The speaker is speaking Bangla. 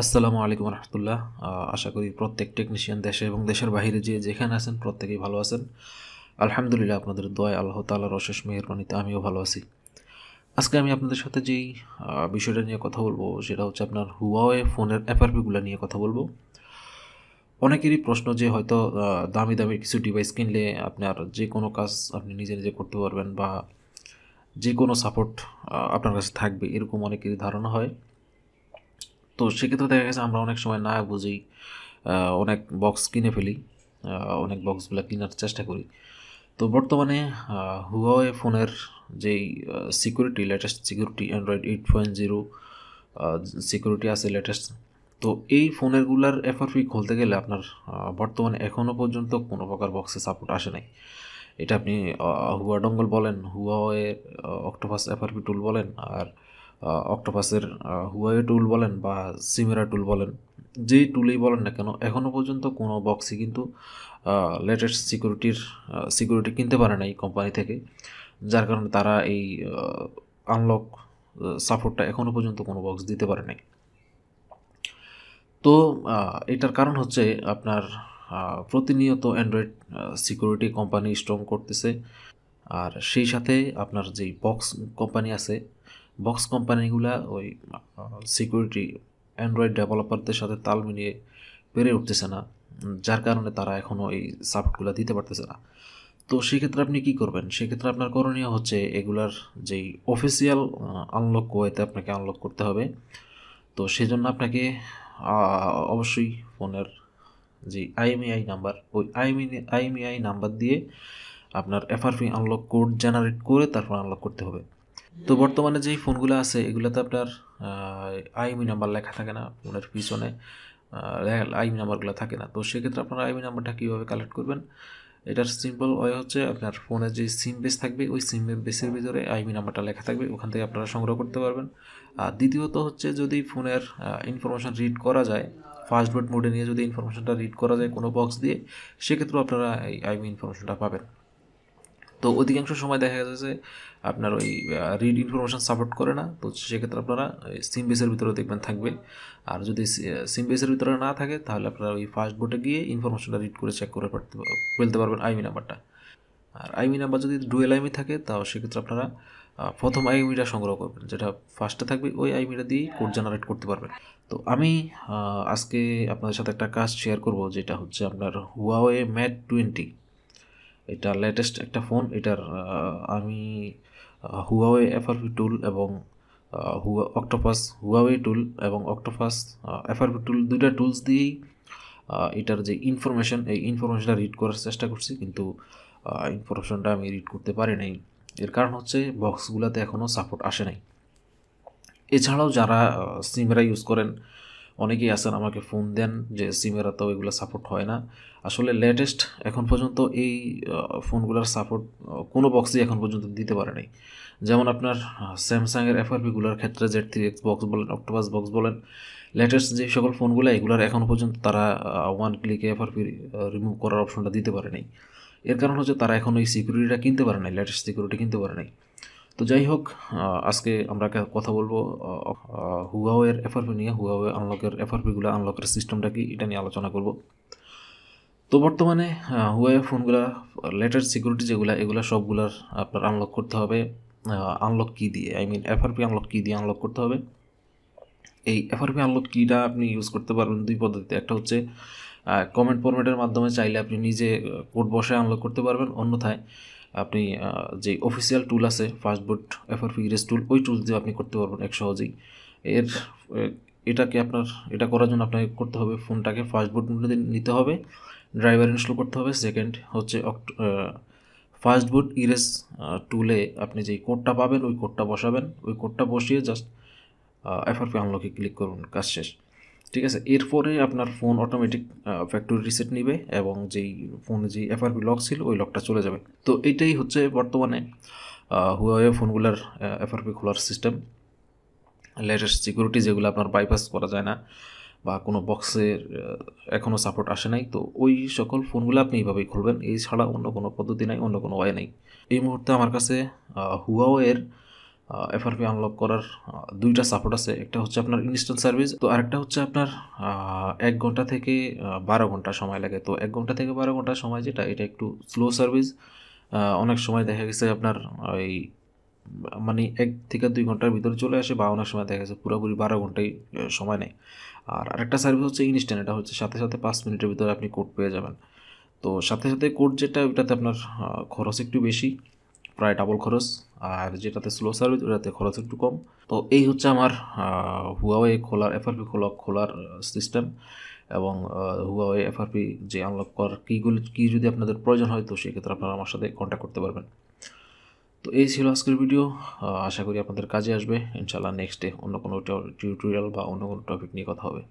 আসসালামু আলাইকুম রহমতুল্লাহ। আশা করি প্রত্যেক টেকনিশিয়ান দেশে এবং দেশের বাইরে যে যেখানে আছেন প্রত্যেকেই ভালো আছেন। আলহামদুলিল্লাহ আপনাদের দোয়ায় আল্লাহ তাল্লাহর অশেষ মেহরবানিতে আমিও ভালো আছি। আজকে আমি আপনাদের সাথে যেই বিষয়টা নিয়ে কথা বলব সেটা হচ্ছে আপনার হুয়াওয়ে ফোনের এফআরপিগুলো নিয়ে কথা বলব। অনেকেরই প্রশ্ন যে হয়তো দামি দামি কিছু ডিভাইস কিনলে আপনার যে কোনো কাজ আপনি নিজে নিজে করতে পারবেন বা যে কোনো সাপোর্ট আপনার কাছে থাকবে, এরকম অনেকেরই ধারণা হয়। তো সেক্ষেত্রে দেখা গেছে আমরা অনেক সময় না বুঝেই অনেক বক্স কিনে ফেলি অনেক বক্সগুলো কেনার চেষ্টা করি। তো বর্তমানে হুয়াওয়ে ফোনের যেই security latest security Android eight point zero security আছে লেটেস্ট তো এই ফোনেরগুলার এফআরপি খুলতে গেলে আপনার বর্তমানে এখনও পর্যন্ত কোনো প্রকার বক্সে সাপোর্ট আসে নাই। এটা আপনি হুয়া ডঙ্গল বলেন হুয়াওয়ে অক্টোপাস এফআরপি টুল বলেন, আর অক্টোপাসের হুয়াই টুল বলেন বা সিমেরা টুল বলেন, যেই টুলেই বলেন না কেন এখনও পর্যন্ত কোনো বক্সই কিন্তু লেটেস্ট সিকিউরিটির সিকিউরিটি কিনতে পারে নাই কোম্পানি থেকে, যার কারণে তারা এই আনলক সাপোর্টটা এখনও পর্যন্ত কোনো বক্স দিতে পারে নাই। তো এটার কারণ হচ্ছে আপনার প্রতিনিয়ত অ্যান্ড্রয়েড সিকিউরিটি কোম্পানি স্ট্রং করতেছে, আর সেই সাথে আপনার যেই বক্স কোম্পানি আছে বক্স কোম্পানিগুলা ওই সিকিউরিটি অ্যান্ড্রয়েড ডেভেলপারদের সাথে তাল মিলিয়ে পেরে উঠতেছে না, যার কারণে তারা এখনও এই সাপোর্টগুলো দিতে পারতেছে না। তো সেক্ষেত্রে আপনি কি করবেন? সেক্ষেত্রে আপনার করণীয় হচ্ছে এগুলার যেই অফিসিয়াল আনলক ওয়েতে আপনাকে আনলক করতে হবে। তো সেজন্য আপনাকে অবশ্যই ফোনের যে আইএমইআই নাম্বার ওই আইএমই আইএমইআই নাম্বার দিয়ে আপনার এফআরপি আনলক কোড জেনারেট করে তারপর আনলক করতে হবে। তো বর্তমানে যেই ফোনগুলো আছে, এগুলোতে আপনার আইএমই নাম্বার লেখা থাকে না ফোনের পিছনে আইএমই নাম্বারগুলো থাকে না। তো সেক্ষেত্রে আপনার আইএমই নাম্বারটা কীভাবে কালেক্ট করবেন? এটার সিম্পল ওয়ে হচ্ছে আপনার ফোনের যে সিম বেস থাকবে, ওই সিম বেসের ভিতরে আইএমই নাম্বারটা লেখা থাকবে, ওখান থেকে আপনারা সংগ্রহ করতে পারবেন। আর দ্বিতীয়ত হচ্ছে যদি ফোনের ইনফরমেশন রিড করা যায় ফাস্ট বোর্ড মোডে নিয়ে যদি ইনফরমেশনটা রিড করা যায় কোনো বক্স দিয়ে, সেক্ষেত্রেও আপনারা এই আইএমই ইনফরমেশনটা পাবেন। তো অধিকাংশ সময় দেখা যাচ্ছে যে আপনার ওই রিড ইনফরমেশন সাপোর্ট করে না, তো সেক্ষেত্রে আপনারা সিম বেসের ভিতরে দেখবেন থাকবে। আর যদি সিম বেসের ভিতরে না থাকে, তাহলে আপনারা ওই ফার্স্ট বোর্ডে গিয়ে ইনফরমেশনটা রিড করে চেক করে পারতে ফেলতে পারবেন আইমি নাম্বারটা আর আইমি নাম্বার যদি ডুয়েল আইমি থাকে, তাও সেক্ষেত্রে আপনারা প্রথম আইমিটা সংগ্রহ করবেন, যেটা ফার্স্টে থাকবে, ওই আইমিটা দিয়েই কোড জেনারেট করতে পারবেন। তো আমি আজকে আপনাদের সাথে একটা কাজ শেয়ার করব, যেটা হচ্ছে আপনার হুয়াওয়ে ম্যাট টোয়েন্টি এটা লেটেস্ট একটা ফোন এটার আমি হুয়াওয়ে এফআরপি টুল এবং হুয়া অক্টোপাস হুয়াওয়ে টুল এবং অক্টোপাস এফআরপি টুল দুইটা টুলস দিয়েই এটার যে ইনফরমেশন এই ইনফরমেশনটা রিড করার চেষ্টা করছি। কিন্তু ইনফরমেশনটা আমি রিড করতে পারি নাই। এর কারণ হচ্ছে বক্সগুলোতে এখনও সাপোর্ট আসে নাই। এছাড়াও যারা সিমেরা ইউজ করেন অনেকেই আছেন, আমাকে ফোন দেন যে, সিমেরা তো এগুলো সাপোর্ট হয় না। আসলে লেটেস্ট এখন পর্যন্ত এই ফোনগুলোর সাপোর্ট কোনো বক্সই এখন পর্যন্ত দিতে পারে নাই। যেমন আপনার স্যামসাংয়ের এফআরপিগুলোর ক্ষেত্রে জেড থ্রি এক্স বক্স বলেন অক্টোপাস বক্স বলেন লেটেস্ট যে সকল ফোনগুলো এগুলোর এখনও পর্যন্ত তারা ওয়ান ক্লিকে এফআরপি রিমুভ করার অপশনটা দিতে পারে নাই। এর কারণ হচ্ছে তারা এখন ওই সিকিউরিটিটা কিনতে পারে নাই লেটেস্ট সিকিউরিটি কিনতে পারে নাই। তো যাই হোক আজকে আমরা কথা বলব হুয়াওয়ের এফআরপি নিয়ে। হুয়াওয়ে আনলকের এফআরপিগুলো আনলকের সিস্টেমটা কি, এটা নিয়ে আলোচনা করব। তো বর্তমানে হুয়াওয়ে ফোনগুলো লেটেস্ট সিকিউরিটি যেগুলো, এগুলো সবগুলার আপনার আনলক করতে হবে। আনলক কি দিয়ে? আই মিন এফআরপি আনলক কি দিয়ে আনলক করতে হবে? এই এফআরপি আনলক কিটা আপনি ইউজ করতে পারবেন দুই পদ্ধতিতে। একটা হচ্ছে কমেন্ট ফরম্যাটের মাধ্যমে চাইলে আপনি নিজে কোড বসে আনলক করতে পারবেন। অন্যথায় আপনি যে অফিসিয়াল টুল আছে ফাস্টবোর্ড এফআরপি ইরেজ টুল ওই টুল দিয়ে আপনি করতে পারবেন এক সহজেই। এর এটাকে আপনার, এটা করার জন্য আপনাকে করতে হবে ফোনটাকে ফাস্টবোর্ড মোডে নিতে হবে ড্রাইভার ইনস্টল করতে হবে সেকেন্ড হচ্ছে ফাস্টবোর্ড ইরেস টুলে আপনি যেই কোডটা পাবেন, ওই কোডটা বসাবেন, ওই কোডটা বসিয়ে জাস্ট এফআরপি আনলকে ক্লিক করুন, কাজ শেষ। ঠিক আছে? এরপরে আপনার ফোন অটোমেটিক ফ্যাক্টরি রিসেট নিবে এবং যেই ফোনে যেই এফআরপি লক ছিল, ওই লকটা চলে যাবে। তো এইটাই হচ্ছে বর্তমানে হুয়াওয়ে ফোনগুলোর এফআরপি খোলার সিস্টেম লেটেস্ট সিকিউরিটি যেগুলো আপনার বাইপাস করা যায় না বা কোনো বক্সের এখনও সাপোর্ট আসে নাই, তো ওই সকল ফোনগুলো আপনি এইভাবেই খুলবেন। এই ছাড়া অন্য কোনো পদ্ধতি নাই, অন্য কোনো ওয়ে নাই। এই মুহূর্তে আমার কাছে হুয়াওয়ের এফআরপি আনলক করার দুইটা সাপোর্ট আছে। একটা হচ্ছে আপনার ইনস্ট্যান্ট সার্ভিস তো আরেকটা হচ্ছে আপনার এক ঘণ্টা থেকে বারো ঘণ্টা সময় লাগে। তো এক ঘণ্টা থেকে বারো ঘণ্টা সময় যেটা, এটা একটু স্লো সার্ভিস অনেক সময় দেখা গেছে আপনার, ওই মানে এক থেকে দুই ঘণ্টার ভিতরে চলে আসে বা অনেক সময় দেখা গেছে পুরোপুরি বারো ঘন্টাই সময় নেয়। আর আরেকটা সার্ভিস হচ্ছে ইনস্ট্যান্ট এটা হচ্ছে সাথে সাথে পাঁচ মিনিটের ভিতরে আপনি কোড পেয়ে যাবেন। তো সাথে সাথে কোড যেটা ওটাতে আপনার খরচ একটু বেশি। প্রায় ডাবল খরচ, আর যেটাতে স্লো সার্ভিস ওটাতে খরচ একটু কম। তো এই হচ্ছে আমার হুয়াওয়ে খোলার এফআরপি খোলা খোলার সিস্টেম এবং হুয়াওয়ে এফআরপি যে আনলক করার কীগুলো কী যদি আপনাদের প্রয়োজন হয়, তো সেক্ষেত্রে আপনারা আমার সাথে কন্ট্যাক্ট করতে পারবেন। তো এই ছিল আজকের ভিডিও আশা করি আপনাদের কাজে আসবে। ইনশাল্লাহ নেক্সট ডে অন্য কোনো টিউটোরিয়াল বা অন্য কোনো টপিক নিয়ে কথা হবে।